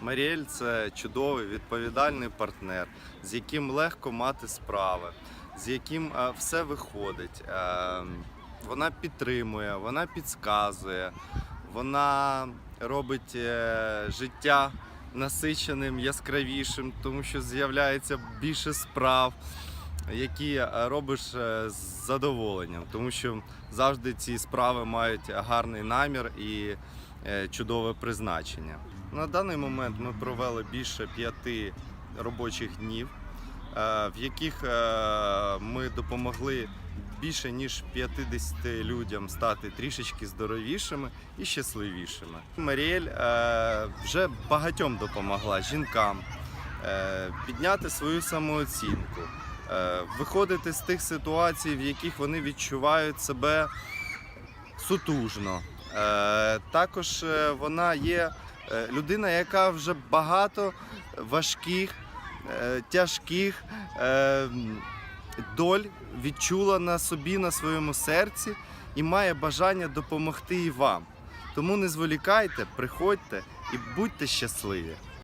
Маріель це чудовий відповідальний партнер, з яким легко мати справи, з яким е, все виходить. Е, Вона підтримує, вона підказує, вона робить е, життя насиченим, яскравішим, тому що з'являється більше справ, які робиш з задоволенням, тому що завжди ці справи мають гарний намір і чудове призначення. На даний момент ми провели більше п'яти робочих днів, е, в яких е, ми допомогли більше ніж 50 людям стати трішечки здоровішими і щасливішими. Маріель е, вже багатьом допомогла жінкам е, підняти свою самооцінку, е, виходити з тих ситуацій, в яких вони відчувають себе сутужно. Е, Також е, вона є е, людина, яка вже багато важких, тяжких доль відчула на собі, на своєму серці і має бажання допомогти і вам. Тому не зволікайте, приходьте і будьте щасливі.